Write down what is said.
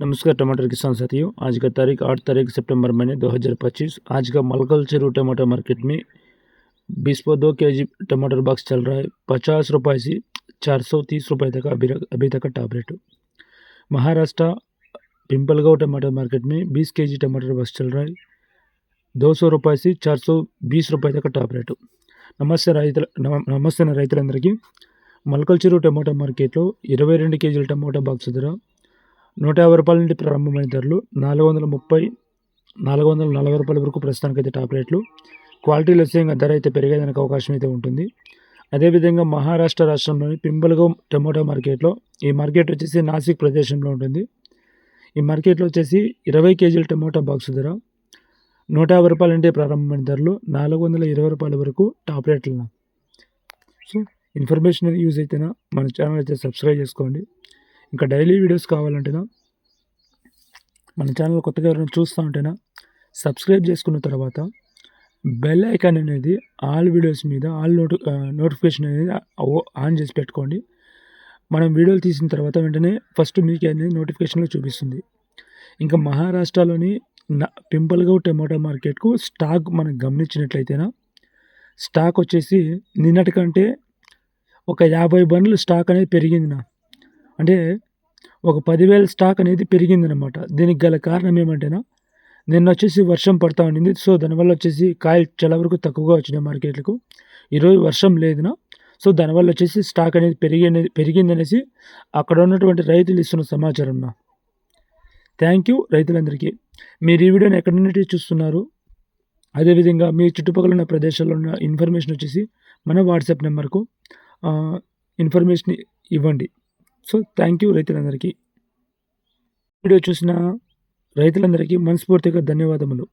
नमस्कार टमाटर किसान साथियों आज का तारीख आठ तारीख सितंबर महीने 2025 आज का मलकल चिरू टमाटर मार्केट में बीस पर दो के जी टमाटर बॉक्स चल रहा है पचास रुपये से चार सौ तीस रुपये तक अभी अभी तक का टॉप रेट महाराष्ट्र पिंपलगांव टमाटर मार्केट में बीस के जी टमाटर बॉक्स चल रहा है दो सौ रुपये से चार सौ बीस रुपये तक का टॉप रेट నమస్తే రైతుల నమ- నమస్తే నా రైతులందరికీ మలకల్ చెరువు టమాటా మార్కెట్లో ఇరవై రెండు కేజీల టమాటా బాక్స్ ధర నూట యాభై రూపాయల నుండి ప్రారంభమైన ధరలు నాలుగు వందల ముప్పై నాలుగు వందల నలభై రూపాయల వరకు ప్రస్తుతానికైతే టాప్ రేట్లు. క్వాలిటీ లక్ష్యంగా ధర అయితే పెరిగేదానికి అవకాశం అయితే ఉంటుంది. అదేవిధంగా మహారాష్ట్ర రాష్ట్రంలోని పింబల్గం టమోటా మార్కెట్లో ఈ మార్కెట్ వచ్చేసి నాసిక్ ప్రదేశంలో ఉంటుంది. ఈ మార్కెట్లో వచ్చేసి ఇరవై కేజీల టమోటా బాక్స్ ధర నూట యాభై రూపాయల నుండి ప్రారంభమైన ధరలు నాలుగు వందల ఇరవై రూపాయల వరకు టాప్ రేట్లు సో ఇన్ఫర్మేషన్ యూజ్ అయితేనా మన ఛానల్ అయితే సబ్స్క్రైబ్ చేసుకోండి. ఇంకా డైలీ వీడియోస్ కావాలంటేనా? మన ఛానల్ కొత్తగా ఎవరైనా చూస్తూ ఉంటేనా? సబ్స్క్రైబ్ చేసుకున్న తర్వాత బెల్ ఐకాన్ అనేది ఆల్ వీడియోస్ మీద ఆల్ నోటి నోటిఫికేషన్ అనేది ఆన్ చేసి పెట్టుకోండి. మనం వీడియోలు తీసిన తర్వాత వెంటనే ఫస్ట్ మీకు అనేది నోటిఫికేషన్లో చూపిస్తుంది. ఇంకా మహారాష్ట్రలోని న పింపల్గౌ టమాటా మార్కెట్కు స్టాక్ మనం గమనించినట్లయితేనా? స్టాక్ వచ్చేసి నిన్నటికంటే ఒక యాభై బండ్లు స్టాక్ అనేది పెరిగింది నా. అంటే ఒక పదివేల స్టాక్ అనేది పెరిగిందనమాట దీనికి గల కారణం ఏమంటేనా నిన్న వచ్చేసి వర్షం పడతా ఉండింది. సో దానివల్ల వచ్చేసి కాయలు చాలా వరకు తక్కువగా వచ్చినాయి మార్కెట్లకు. ఈరోజు వర్షం లేదునా? సో దానివల్ల వచ్చేసి స్టాక్ అనేది పెరిగి పెరిగిందనేసి అక్కడ ఉన్నటువంటి రైతులు ఇస్తున్న సమాచారం నా. థ్యాంక్ యూ రైతులందరికీ. మీరు ఈ వీడియోని ఎక్కడి నుండి చూస్తున్నారు? అదేవిధంగా మీ చుట్టుపక్కల ఉన్న ప్రదేశాల్లో ఉన్న ఇన్ఫర్మేషన్ వచ్చేసి మన వాట్సాప్ నెంబర్కు ఇన్ఫర్మేషన్ ఇవ్వండి. సో థ్యాంక్ యూ రైతులందరికీ. వీడియో చూసిన రైతులందరికీ మనస్ఫూర్తిగా ధన్యవాదములు.